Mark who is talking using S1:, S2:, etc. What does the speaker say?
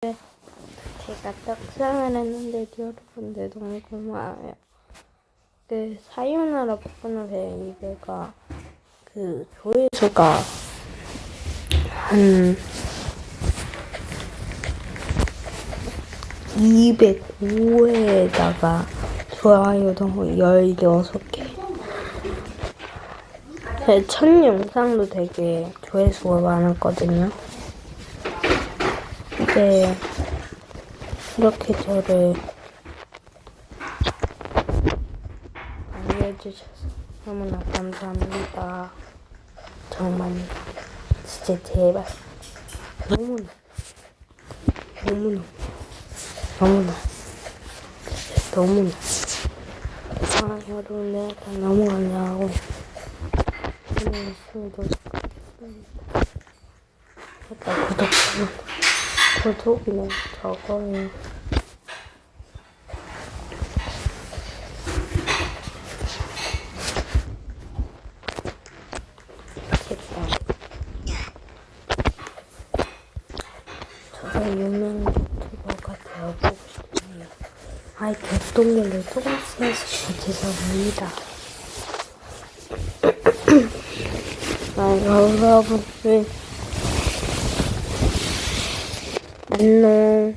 S1: 제가 떡상을 했는데 여러분들 너무 고마워요. 그 사요나라 폭군의 이베가 그 조회수가 한 205회에다가 좋아요도 16개. 제 첫 영상도 되게 조회수가 많았거든요. 근데 이렇게 저를 알려주셔서 너무나 감사합니다. 정말 진짜 제발. 너무나 너무나 너무나 너무나 아 여러분 내가 다 너무 감사하고 오늘 일단 구독자는 구독 이는 저거예요. 아이 개똥개를 조금씩 해서 죄송합니다. 아 여러분 안녕.